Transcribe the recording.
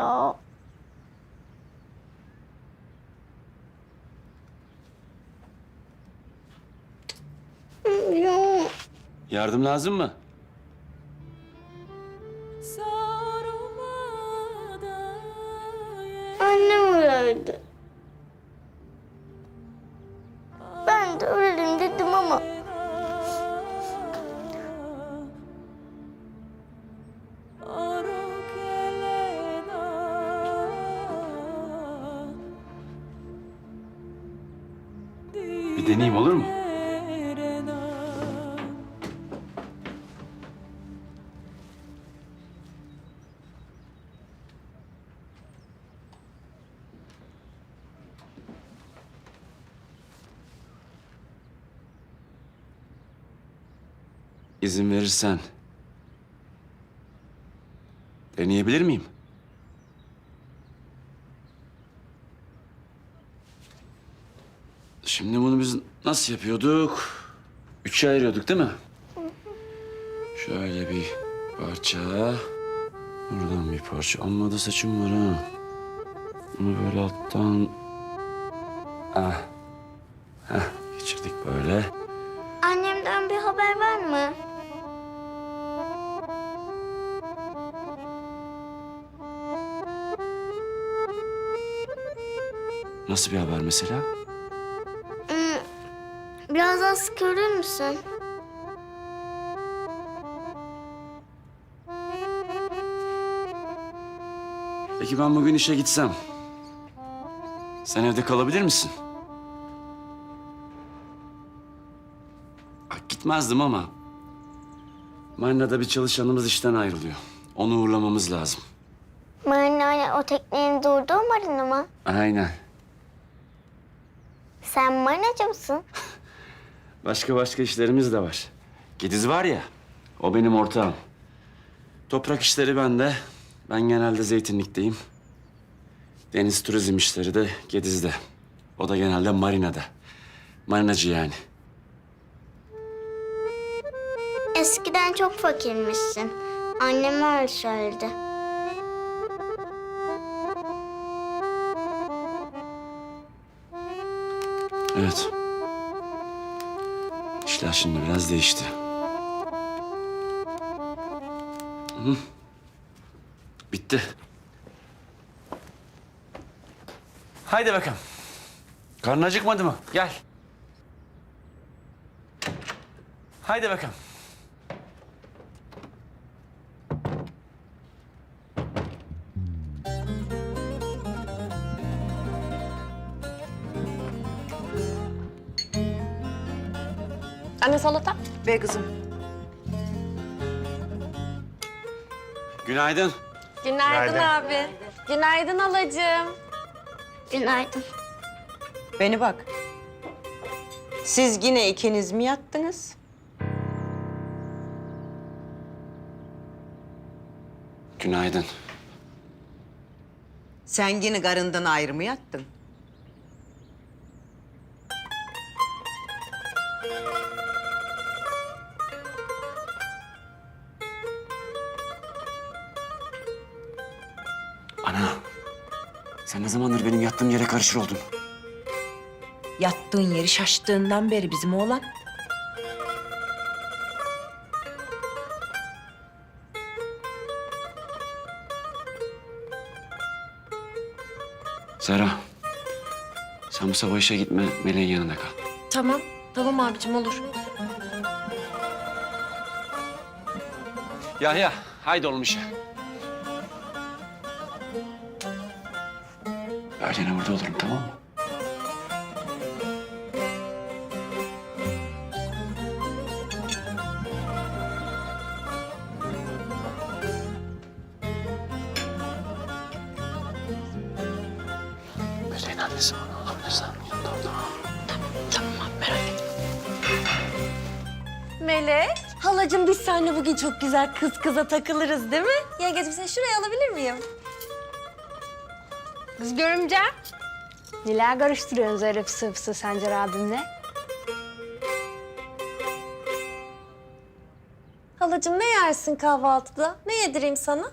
ya. Ya. Yardım lazım mı? Annem öldü. Bir deneyeyim olur mu? İzin verirsen deneyebilir miyim? Şimdi bunu biz nasıl yapıyorduk? Üçe ayırıyorduk değil mi? Şöyle bir parça. Buradan bir parça. Amma da saçım var ha. Bunu böyle alttan... Ah. Heh, geçirdik böyle. annemden bir haber var mı? Nasıl bir haber mesela? Biraz daha sık örür müsün? Peki ben bugün işe gitsem... Sen evde kalabilir misin? Ah, Gitmezdim ama... Marina'da bir çalışanımız işten ayrılıyor. Onu uğurlamamız lazım. Marina o teknenin durduğu marina mı? Aynen. Sen marinacı mısın? Başka başka işlerimiz de var. Gediz var ya, o benim ortağım. Toprak işleri bende. Ben genelde zeytinlikteyim. Deniz turizm işleri de Gediz'de. O da genelde marinada. Marinacı yani. Eskiden çok fakirmişsin. Annem öyle söyledi. Evet. İşler şimdi biraz değişti. Hı. Bitti. Haydi bakalım. Karnın acıkmadı mı? Gel. Haydi bakalım. Anne salata. Be kızım. Günaydın. Günaydın, abi. Günaydın halacığım. Günaydın. Beni bak. Siz yine ikiniz mi yattınız? Günaydın. Sen yine karından ayrı mı yattın? Ana. Sen ne zamandır benim yattığım yere karışır oldun? Yattığın yeri şaştığından beri bizim oğlan. Zara. Sen bu sabah işe gitme. Meleğin yanında kal. Tamam. Tamam abicim olur. Yahya. Haydi oğlum işe. Öğlene burada olurum tamam mı? Meleğin annesi bana alabilirsen yanında orada. Melek. Halacığım biz seninle bugün çok güzel kız kıza takılırız değil mi? Yengeciğim seni şuraya alabilir miyim? Kız görümcem. Neler karıştırıyorsunuz öyle fısı fısı Sencer abimle? Halacığım ne yersin kahvaltıda? Ne yedireyim sana?